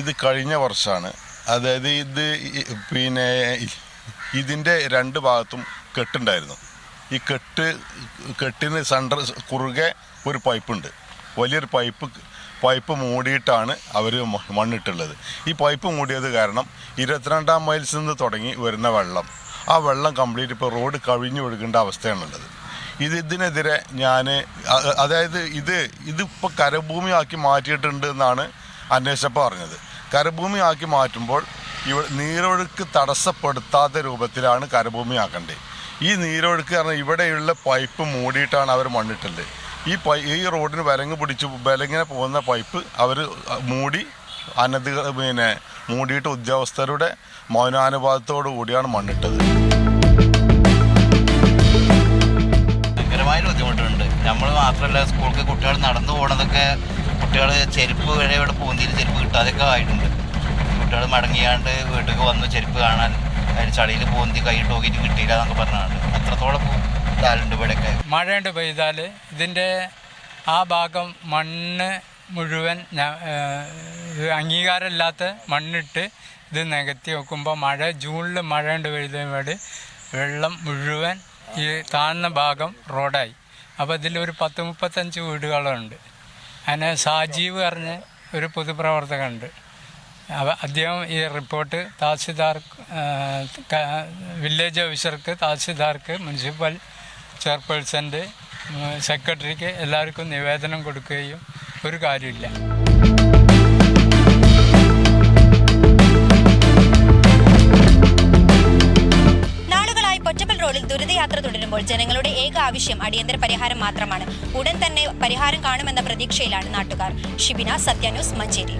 ഇത് കഴിഞ്ഞ വർഷമാണ് അതായത് ഇത് പിന്നെ ഇതിന്റെ രണ്ട് ഭാഗത്തും കെട്ടുണ്ടായിരുന്നു. ഈ കെട്ട് കെട്ടിന് സെന്റർ കുറുകെ ഒരു പൈപ്പുണ്ട്. വലിയൊരു പൈപ്പ് പൈപ്പ് മൂടിയിട്ടാണ് അവർ മണ്ണിട്ടുള്ളത്. ഈ പൈപ്പ് മൂടിയത് കാരണം ഇരുപത്തിരണ്ടാം മൈൽസ് നിന്ന് തുടങ്ങി വരുന്ന വെള്ളം. ആ വെള്ളം കംപ്ലീറ്റ് ഇപ്പോൾ റോഡ് കവിഞ്ഞു ഒഴുകേണ്ട അവസ്ഥയാണുള്ളത്. ഇത് ഇതിനെതിരെ ഞാൻ അതായത് ഇത് ഇതിപ്പോൾ കരഭൂമിയാക്കി മാറ്റിയിട്ടുണ്ട് എന്നാണ് അന്വേഷിച്ചപ്പോൾ പറഞ്ഞത്. കരഭൂമിയാക്കി മാറ്റുമ്പോൾ ഇവ നീരൊഴുക്ക് തടസ്സപ്പെടുത്താത്ത രൂപത്തിലാണ് കരഭൂമിയാക്കേണ്ടത്. ഈ നീരൊഴുക്ക് കാരണം ഇവിടെയുള്ള പൈപ്പ് മൂടിയിട്ടാണ് അവർ മണ്ണിട്ടത്. ഈ പൈ ഈ റോഡിന് വിലങ്ങ് പിടിച്ച് വിലങ്ങിനെ പോകുന്ന പൈപ്പ് അവർ മൂടി അനധിക പിന്നെ മൂടിയിട്ട് ഉദ്യോഗസ്ഥരുടെ മൗനാനുപാതത്തോടു കൂടിയാണ് മണ്ണിട്ടത്. ഭയങ്കരമായ ബുദ്ധിമുട്ടുണ്ട്. നമ്മൾ മാത്രമല്ല സ്കൂൾക്ക് കുട്ടികൾ നടന്നു പോകണതൊക്കെ കുട്ടികൾ ചെരുപ്പ് വരെ ഇവിടെ പൂന്തിയിൽ ചെരുപ്പ് കിട്ടാതെയൊക്കെ ആയിട്ടുണ്ട്. കുട്ടികൾ മടങ്ങിയാണ്ട് വീട്ടിലേക്ക് വന്ന് ചെരുപ്പ് കാണാൻ. ചളിയിൽ പൂന്തി കൈയിട്ട് നോക്കിയിട്ട് കിട്ടിയില്ല എന്നൊക്കെ പറഞ്ഞാണ്ട്. അത്രത്തോളം ഇതാലുണ്ട് ഇവിടെയൊക്കെ. മഴയുണ്ട് പെയ്താൽ ഇതിന്റെ ആ ഭാഗം മണ്ണ് മുഴുവൻ അംഗീകാരമില്ലാത്ത മണ്ണിട്ട് ഇത് നികത്തി വെക്കുമ്പോൾ മഴ ജൂണിൽ മഴയുണ്ട് പെയ്തപാട് വെള്ളം മുഴുവൻ ഈ താഴ്ന്ന ഭാഗം റോഡായി. അപ്പോൾ ഇതിലൊരു പത്ത് മുപ്പത്തഞ്ച് വീടുകളുണ്ട്. അതിനെ സാജീവ് പറഞ്ഞ ഒരു പൊതുപ്രവർത്തകനുണ്ട്. അദ്ദേഹം ഈ റിപ്പോർട്ട് തഹസിൽദാർ വില്ലേജ് ഓഫീസർക്ക് തഹസിൽദാർക്ക് മുനിസിപ്പൽ ചെയർപേഴ്സന്റെ സെക്രട്ടറിക്ക് എല്ലാവർക്കും നിവേദനം കൊടുക്കുകയും ഒരു കാര്യമില്ല. റോഡിൽ ദുരിതയാത്ര തുടരുമ്പോൾ ജനങ്ങളുടെ ഏക ആവശ്യം അടിയന്തര പരിഹാരം മാത്രമാണ്. ഉടൻ തന്നെ പരിഹാരം കാണുമെന്ന പ്രതീക്ഷയിലാണ് നാട്ടുകാർ. ഷിബിന സത്യ മഞ്ചേരി.